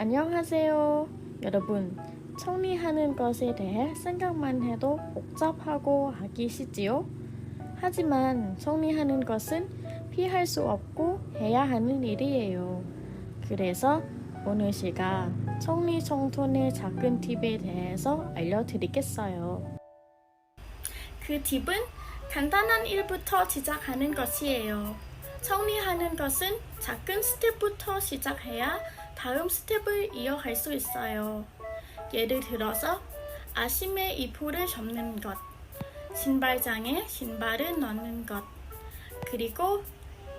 안녕하세요. 여러분, 정리하는 것에 대해 생각만 해도 복잡하고 하기 싫지요? 하지만 정리하는 것은 피할 수 없고 해야 하는 일이에요. 그래서 오늘 제가 정리정돈의 작은 팁에 대해서 알려드리겠어요. 그 팁은 간단한 일부터 시작하는 것이에요. 정리하는 것은 작은 스텝부터 시작해야 다음 스텝을 이어갈 수 있어요. 예를 들어서 아침에 이불을 접는 것, 신발장에 신발을 넣는 것, 그리고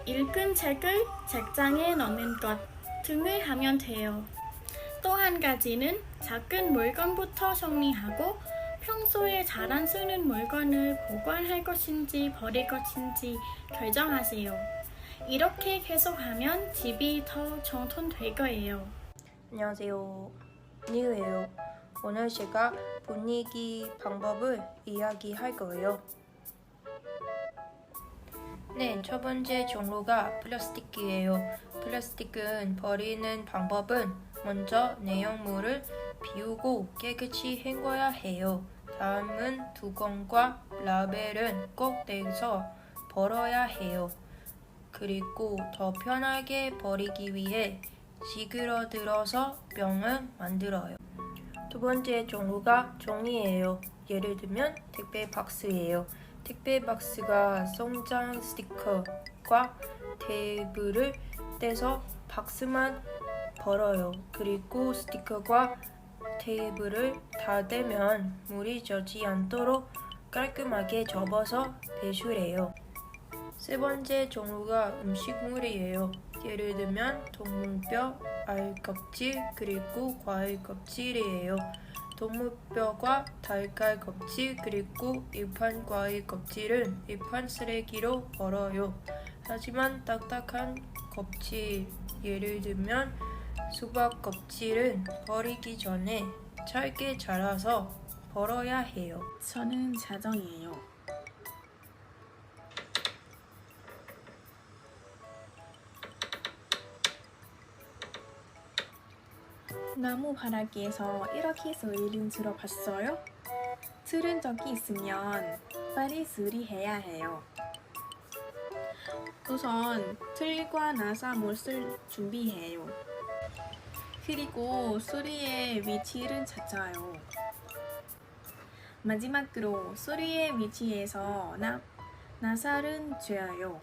읽은 책을 책장에 넣는 것 등을 하면 돼요. 또 한 가지는 작은 물건부터 정리하고 평소에 잘 안 쓰는 물건을 보관할 것인지 버릴 것인지 결정하세요. 이렇게 계속하면 집이 더 정돈될 거예요. 안녕하세요. 니우예요. 오늘 제가 분위기 방법을 이야기할 거예요. 네, 첫 번째 종류가 플라스틱이에요. 플라스틱은 버리는 방법은 먼저 내용물을 비우고 깨끗이 헹궈야 해요. 다음은 두건과 라벨은 꼭 떼서 벌어야 해요. 그리고 더 편하게 버리기 위해 지그러들어서 병을 만들어요. 두 번째 종류가 종이에요. 예를 들면 택배 박스예요. 택배 박스가 송장 스티커과 테이프를 떼서 박스만 벌어요. 그리고 스티커와 테이프를 다 떼면 물이 젖지 않도록 깔끔하게 접어서 배출해요. 세 번째 종류가 음식물이에요. 예를 들면 동물뼈, 알 껍질, 그리고 과일 껍질이에요. 동물뼈와 달걀 껍질, 그리고 일반 과일 껍질은 일반 쓰레기로 버려요. 하지만 딱딱한 껍질, 예를 들면 수박 껍질은 버리기 전에 짧게 잘라서 버려야 해요. 저는 자정이에요. 나무 바라기에서 이렇게 소리를 들어봤어요? 들은 적이 있으면 빨리 수리해야 해요. 우선 틀과 나사 못을 준비해요. 그리고 소리의 위치를 찾아요. 마지막으로 소리의 위치에서 나, 나사를 쥐어요.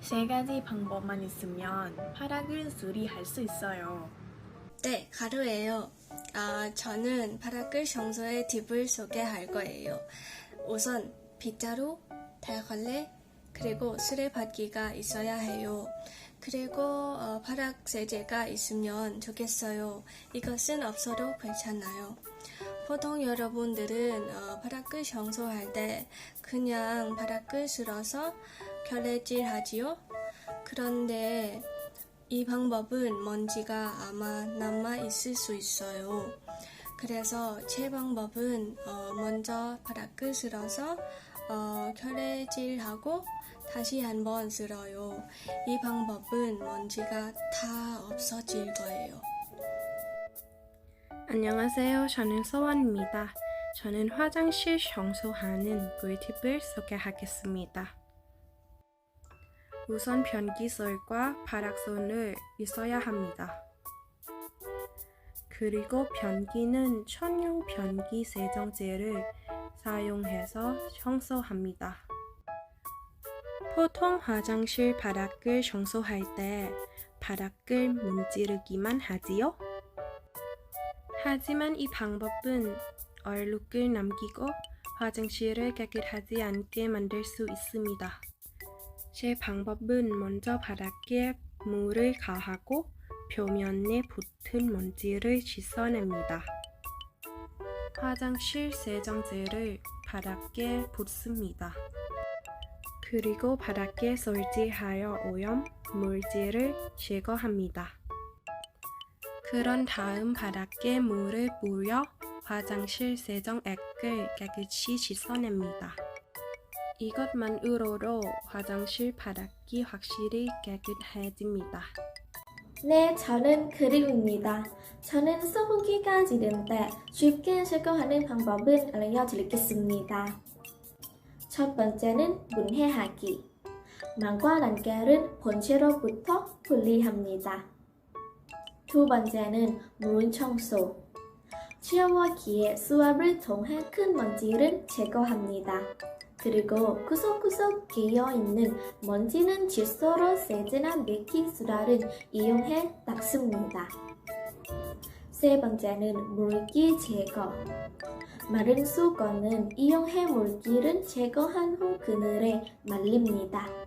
세 가지 방법만 있으면 파락을 수리할 수 있어요. 네, 가루예요. 아, 저는 파라끌 청소의 팁을 소개할 거예요. 우선 빗자루, 달걸레, 그리고 수레바퀴가 있어야 해요. 그리고 어, 파락 세제가 있으면 좋겠어요. 이것은 없어도 괜찮아요. 보통 여러분들은 어, 파라끌 청소할 때 그냥 파라끌 쓸어서 결례질 하지요. 그런데 이 방법은 먼지가 아마 남아 있을 수 있어요. 그래서 제 방법은 어, 먼저 바닥을 쓸어서 어, 결례질하고 다시 한번 쓸어요. 이 방법은 먼지가 다 없어질 거예요. 안녕하세요. 저는 서원입니다. 저는 화장실 청소하는 꿀팁을 소개하겠습니다. 우선 변기설과 바닥선을 있어야 합니다. 그리고 변기는 천연 변기 세정제를 사용해서 청소합니다. 보통 화장실 바닥을 청소할 때 바닥을 문지르기만 하지요? 하지만 이 방법은 얼룩을 남기고 화장실을 깨끗하지 않게 만들 수 있습니다. 제 방법은 먼저 바닥에 물을 가하고 표면에 붙은 먼지를 씻어냅니다. 화장실 세정제를 바닥에 붓습니다. 그리고 바닥에 솔질하여 오염 물질을 제거합니다. 그런 다음 바닥에 물을 뿌려 화장실 세정액을 깨끗이 씻어냅니다. 이것만으로도 화장실 바닥이 확실히 깨끗해집니다. 네, 저는 그림입니다. 저는 소고기가 지를 때 쉽게 제거하는 방법을 알려드리겠습니다. 첫 번째는 분해하기. 망과 난결은 본체로부터 분리합니다. 두 번째는 물 청소. 샤워기에 수압을 통해 큰 먼지를 제거합니다. 그리고 구석구석 끼어있는 먼지는 칫솔로 세제나 베킹소다를 이용해 닦습니다. 세 번째는 물기 제거. 마른 수건은 이용해 물기를 제거한 후 그늘에 말립니다.